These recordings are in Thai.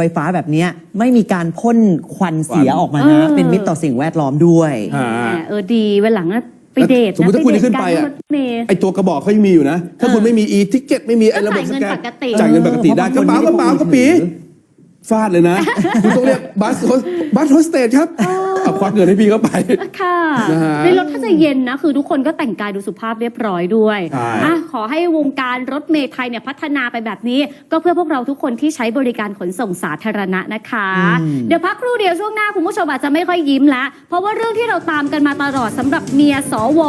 ไฟฟ้าแบบเนี้ยไม่มีการพ่นควันเสียออกมานะ เออ เป็นมิตรต่อสิ่งแวดล้อมด้วย อ่าแหมเออดีวันหลังนะไปเดทสมมุติถ้าคุณจะขึ้นไปกัอะรถเมล์ ไอตัวกระบอกเขายังมีอยู่นะ ถ้าคุณไม่มีอีทิเก็ตไม่มีไอระบบสแกนก็จ่ายเงินปกติ จ่ายเงินปกติได้เออกระเป๋ากระเป๋ากระปี ฟาดเลยนะ คุณต้องเรียกบัสโฮสบัสโฮสเตสครับเอาควักเงินให้พี่เข้าไป ค่ะนะฮะในรถถ้าจะเย็นนะ คือทุกคนก็แต่งกายดูสุภาพเรียบร้อยด้วยใช่ อะขอให้วงการรถเมล์ไทยเนี่ยพัฒนาไปแบบนี้ ก็เพื่อพวกเราทุกคนที่ใช้บริการขนส่งสาธารณะนะคะ เดี๋ยวพักครู่เดียวช่วงหน้าคุณผู้ชมอาจจะไม่ค่อยยิ้มแล้วเพราะว่าเรื่องที่เราตามกันมาตลอดสำหรับเมียสว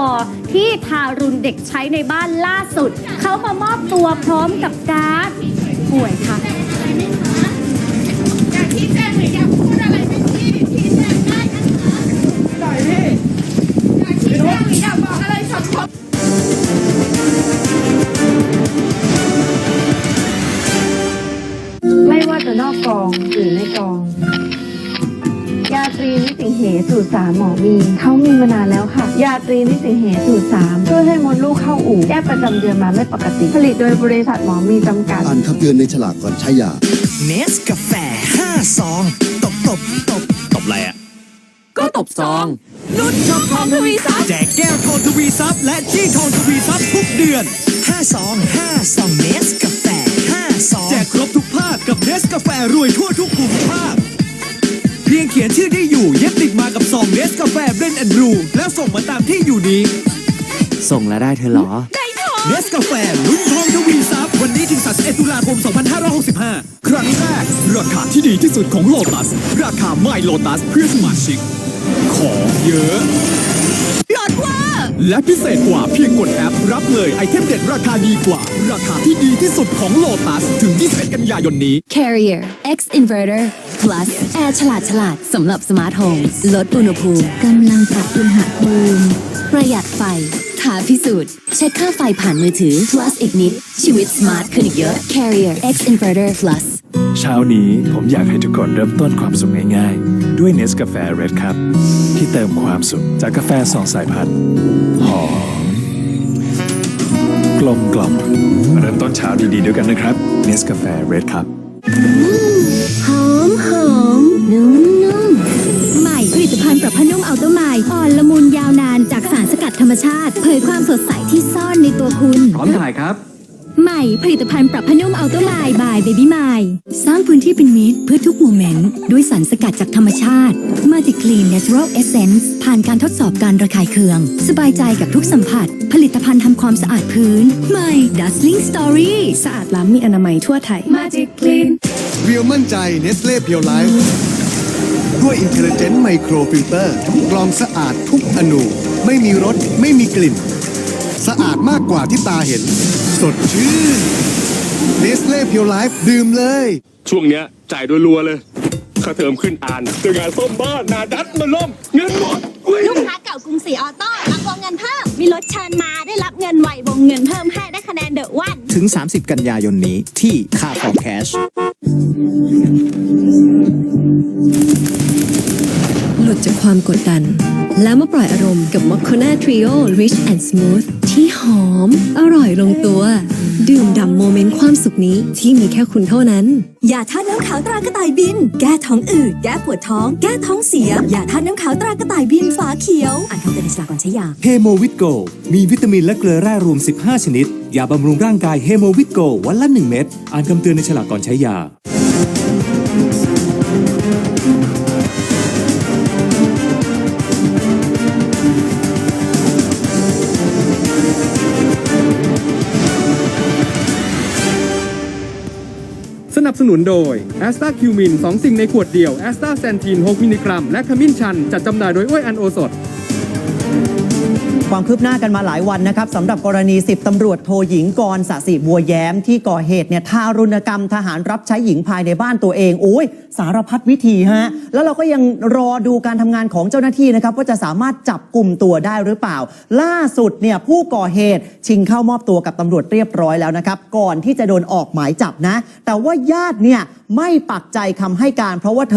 ที่ทารุณเด็กใช้ในบ้านล่าสุดเขามามอบตัวพร้อมกับการ์ดป่วยค่ะอ กกองหรือในกอง ยาตรีนิสิงเหสูตรสามหมอมีเขามีมานานแล้วค่ะ ยาตรีนิสิงเหสูตรสามช่วยให้มดลูกเข้าอู่แยกประจำเดือนมาไม่ปกติ ผลิตโดยบริษัทหมอมีจำกัดอ่านคำเตือนในฉลากก่อนใช้ยาเนสกาแฟ5ซองตบตบตบตบอะไรอะ ก็ตบซองลุ้นช็อปทองทวีซับแจกแก้วทองทวีซับและจี้ทองทวีซับทุกเดือน5ซอง5ซองเนสกาแฟ5ซองแจก ครบทุกภาคกับเนสกาแฟรวยทั่วทุกภูมิภาค เพียงเขียนชื่อที่อยู่เย็บติดมากับซองเนสกาแฟเบรนแอนด์รูแล้วส่งมาตามที่อยู่นี้ ส่งแล้วได้เธอเหรอเนสกาแฟลุ้นทองทวีซับวันนี้ถึง 31 ตุลาคม 2565 ครั้งแรก ราคาที่ดีที่สุดของโลตัส ราคาไม่โลตัสเพื่อสมาชิก ของเยอะลดว่า และพิเศษกว่าเพียงกดแอป รับเลยไอเทมเด็ดราคาดีกว่า ราคาที่ดีที่สุดของโลตัสถึง 21 กันยายนนี้ Carrier X Inverter Plus แอร์ฉลาดฉลาดสำหรับสมาร์ทโฮมลดอุณหภูมิกำลังปรับอุณหภูมิประหยัดไฟท้าพิสูจน์เช็คค่าไฟผ่านมือถือ Plus อีกนิด ชีวิตสมาร์ทขึ้นอีกเยอะ Carrier X Inverter Plus เช้านี้ผมอยากให้ทุกคนเริ่มต้นความสุขง่ายๆ ด้วยเนสกาแฟเรดครับ ที่เติมความสุขจากกาแฟสองสายพันธุ์หอมกลมกล่อมมาเริ่มต้นเช้าดีๆด้วยกันนะครับเนสกาแฟเรดครับหอมหอมนุ่มนุ่มใหม่ผลิตภัณฑ์ปรับผ้านุ่มอัลต้าไมล์อ่อนละมุนยาวนานจากสารสกัดธรรมชาติ เผยความสดใสที่ซ่อนในตัวคุณ พร้อมถ่ายครับ ใหม่ผลิตภัณฑ์ปรับผ้านุ่มอัลต้าไมล์บายเบบี้ไมล์สร้างพื้นที่เป็นมิตรเพื่อทุกโมเมนต์ ด้วยสารสกัดจากธรรมชาติมาติคลีนเนเชอรัลเอเซนส์ผ่านการทดสอบการระคายเคือง สบายใจกับทุกสัมผัส ผลิตภัณฑ์ทำความสะอาดพื้น ใหม่ Dazzling Story สะอาดล้ำมีอนามัยทั่วไทย Magic Clean เรียวมั่นใจเนสเล่เพียวไลฟ์ด้วยอินเทลเจนต์ไมโครฟิลเตอร์กรองสะอาดทุกอนู ไม่มีรสไม่มีกลิ่น สะอาดมากกว่าที่ตาเห็น สดชื่นเนสเล่เพียวไลฟ์ดื่มเลย ช่วงเนี้ยจ่ายรัวๆเลย ค่าเทอมขึ้นอ่านเจองานซ่อมบ้านนาดัดมาล่ม เงินหมดเว้ยลูกค้าเก่ากรุงศรีออโต้รับวงเงินเพิ่ม มีรถเชิญมาได้รับเงินไววงเงินเพิ่มให้ได้คะแนนเดอะวัน ถึง 30 กันยายนนี้ที่ค่าของแคชหลุดจากความกดดัน แล้วมาปล่อยอารมณ์กับ m o c c o n a Trio Rich and Smooth ที่ห อม อร่อยลงตัว ดื่มด่ำโมเมนต์ความสุขนี้ที่มีแค่คุณเท่านั้น ยาท่าตุน้ำขาวตรากระต่ายบิน แก้ท้องอืด แก้ปวดท้อง แก้ท้องเสีย ยาท่าตุน้ำขาวตรากระต่ายบินฝาเขียว อ่านคำเตือนในฉลากก่อนใช้ยา เฮโมวิตโก มีวิตามินและเกลือแร่รวม 15 ชนิด ยาบำรุงร่างกายเฮโมวิตโกวันละ 1 เม็ด อ่านคำเตือนในฉลากก่อนใช้ยา สนุนโดยแอสตาคิวมิน2สิ่งในขวดเดียวแอสตาแซนทีน6มิลลิกรัม และขมิ้นชัน จัดจำหน่ายโดยอ้วยอันโอสด ความคืบหน้ากันมาหลายวันนะครับสำหรับกรณี 10ตำรวจโทหญิงกรสสิบัวแย้ม ที่ก่อเหตุเนี่ยทารุณกรรมทหารรับใช้หญิงภายในบ้านตัวเองโอ้ยสารพัดวิธีฮะแล้วเราก็ยังรอดูการทำงานของเจ้าหน้าที่นะครับ ว่าจะสามารถจับกลุ่มตัวได้หรือเปล่า ล่าสุดเนี่ยผู้ก่อเหตุชิงเข้ามอบตัวกับตำรวจเรียบร้อยแล้วนะครับก่อนที่จะโดนออกหมายจับนะ แต่ว่าญาติเนี่ยไม่ปักใจคำให้การเพราะว่าเธอ